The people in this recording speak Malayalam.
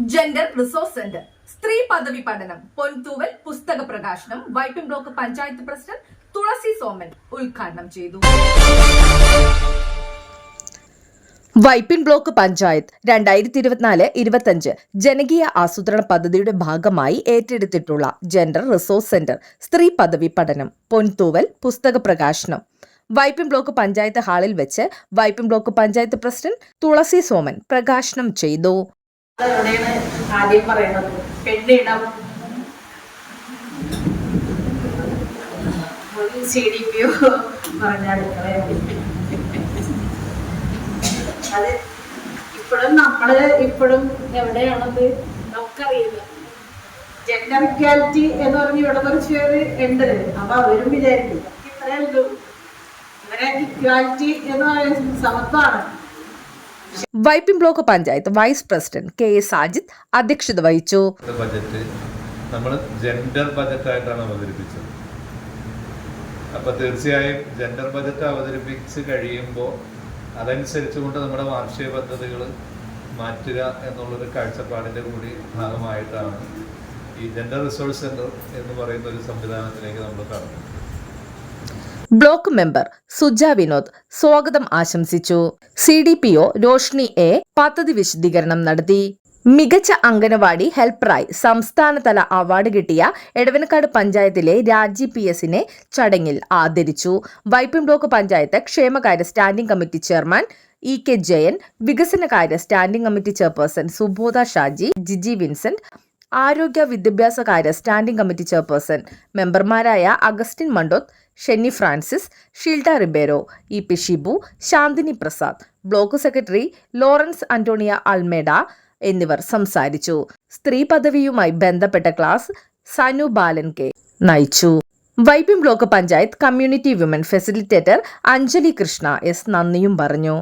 ജെൻഡർ റിസോഴ്സ് സെന്റർ സ്ത്രീ പദവി പഠനം. പൊൻതൂവൽ പുസ്തക പ്രകാശനം. വൈപ്പിൻ ബ്ലോക്ക് പഞ്ചായത്ത് പ്രസിഡന്റ് തുളസി സോമൻ ഉദ്ഘാടനം ചെയ്തു. വൈപ്പിൻ ബ്ലോക്ക് പഞ്ചായത്ത് രണ്ടായിരത്തി ഇരുപത്തിനാല് ഇരുപത്തഞ്ച് ജനകീയ ആസൂത്രണ പദ്ധതിയുടെ ഭാഗമായി ഏറ്റെടുത്തിട്ടുള്ള ജെൻഡർ റിസോഴ്സ് സെന്റർ സ്ത്രീ പദവി പഠനം. പൊൻതൂവൽ പുസ്തക പ്രകാശനം. വൈപ്പിൻ ബ്ലോക്ക് പഞ്ചായത്ത് ഹാളിൽ വെച്ച് വൈപ്പിൻ ബ്ലോക്ക് പഞ്ചായത്ത് പ്രസിഡന്റ് തുളസി സോമൻ പ്രകാശനം ചെയ്തു. എവിടെയാണ് ആദ്യം ഇപ്പോഴും നമ്മൾ ഇപ്പോഴും എവിടെയാണത്? നമുക്കറിയില്ല. ജെൻഡർ ഇക്വാലിറ്റി എന്ന് പറഞ്ഞ് ഇവിടെ കുറച്ച് പേര് ഉണ്ട്. അപ്പൊ അവരും വിചാരിക്കും ഇത്രയേ ഇവരെ ഇക്വാലിറ്റി എന്ന് സമത്വമാണ്. Vypin block panchayat vice president K A Sajid അധ്യക്ഷത വഹിച്ചു. ബജറ്റ് നമ്മൾ ജെൻഡർ ബജറ്റായിട്ടാണ് അവതരിപ്പിച്ചത്. അപ്പോൾ തീർച്ചയായും ജെൻഡർ ബജറ്റ് അവതരിപ്പിച്ച് കഴിയുമ്പോൾ അതനുസരിച്ചുകൊണ്ട് നമ്മുടെ വാർഷിക പദ്ധതികൾ മാറ്റുക എന്നുള്ളൊരു കാഴ്ചപ്പാടിന്റെ കൂടി ഭാഗമായിട്ടാണ് ഈ ജെൻഡർ റിസോഴ്സ് സെന്റർ എന്ന് പറയുന്ന ഒരു സംവിധാനത്തിലേക്ക് നമ്മൾ കടന്നത്. ബ്ലോക്ക് മെമ്പർ സുജ വിനോദ് സ്വാഗതം ആശംസിച്ചു. C D P O Roshni A പദ്ധതി വിശദീകരണം നടത്തി. മികച്ച അംഗനവാടി ഹെൽപ്പറായി സംസ്ഥാനതല അവാർഡ് കിട്ടിയ എടവനക്കാട് പഞ്ചായത്തിലെ രാജി പി എസിനെ ചടങ്ങിൽ ആദരിച്ചു. വൈപ്പിൻ ബ്ലോക്ക് പഞ്ചായത്ത് ക്ഷേമകാര്യ standing committee chairman E K Jayan വികസനകാര്യ standing committee chairperson Subodha Shaji Jiji Vincent ആരോഗ്യ വിദ്യാഭ്യാസ കാര്യ സ്റ്റാൻഡിംഗ് കമ്മിറ്റി ചെയർപേഴ്സൺ മെമ്പർമാരായ Augustine Mandoth Shenny Francis Sheelda Ribeiro E P Shibu Shanthini Prasad block secretary Lawrence Antonia Almeida എന്നിവർ സംസാരിച്ചു. സ്ത്രീ പദവിയുമായി ബന്ധപ്പെട്ട ക്ലാസ് സനു ബാലൻ കെ നയിച്ചു. Vypin block panchayat community women facilitator Anjali Krishna S നന്ദിയും പറഞ്ഞു.